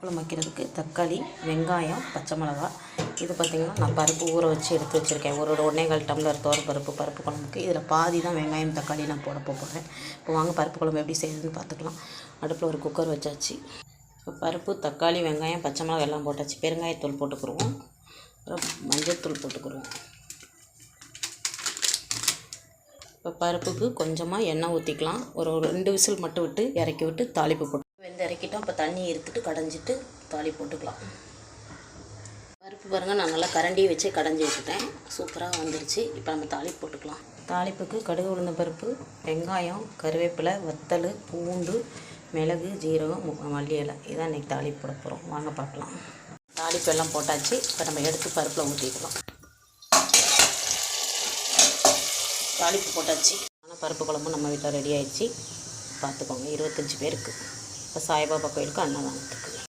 குழம்பு வைக்கிறதுக்கு தக்காளி வெங்காயம் பச்சை மிளகா. இது பார்த்திங்கன்னா நான் பருப்பு ஊற வச்சு எடுத்து வச்சுருக்கேன். ஒரு ஒன்றே கால் டம்ளர் தோர பருப்பு பருப்பு குழம்புக்கு. இதில் பாதி தான் வெங்காயம் தக்காளி நான் போட போகிறேன். இப்போ வாங்க பருப்பு குழம்பு எப்படி செய்யுதுன்னு பார்த்துக்கலாம். அடுப்பில் ஒரு குக்கர் வச்சாச்சு. இப்போ பருப்பு தக்காளி வெங்காயம் பச்சை மிளகா எல்லாம் போட்டாச்சு. பெருங்காயத்தூள் போட்டுக்குருவோம். அப்புறம் மஞ்சள்தூள் போட்டுக்குருவோம். இப்போ பருப்புக்கு கொஞ்சமாக எண்ணெய் ஊற்றிக்கலாம். ஒரு ஒரு ரெண்டு விசில் மட்டும் விட்டு இறக்கி விட்டு தாளிப்பு போட்டு வெந்து இறக்கிட்டோம். இப்போ தண்ணி எடுத்துட்டு கடைஞ்சிட்டு தாளி போட்டுக்கலாம். பருப்பு பாருங்கள் நான் நல்லா கரண்டியை வச்சு கடைஞ்சி வச்சுட்டேன். சூப்பராக வந்துருச்சு. இப்போ நம்ம தாளிப்பு போட்டுக்கலாம். தாளிப்புக்கு கடுகு உளுந்த பருப்பு வெங்காயம் கருவேப்பிலை வத்தல் பூண்டு மிளகு ஜீரகம் மல்லி இலை. இதான் இன்றைக்கி தாளிப்பு போட போகிறோம் வாங்க பார்க்கலாம். தாளிப்பு எல்லாம் போட்டாச்சு. இப்போ நம்ம எடுத்து பருப்பில் ஊற்றிக்கலாம் தாளிப்பு போட்டாச்சு. ஆனால் பருப்பு குழம்பு நம்ம வீட்டில் ரெடி ஆயிடுச்சு. பார்த்துக்கோங்க இருபத்தஞ்சி பேருக்கு. సాయిబాబా కోయిల్కి అన్నదానం.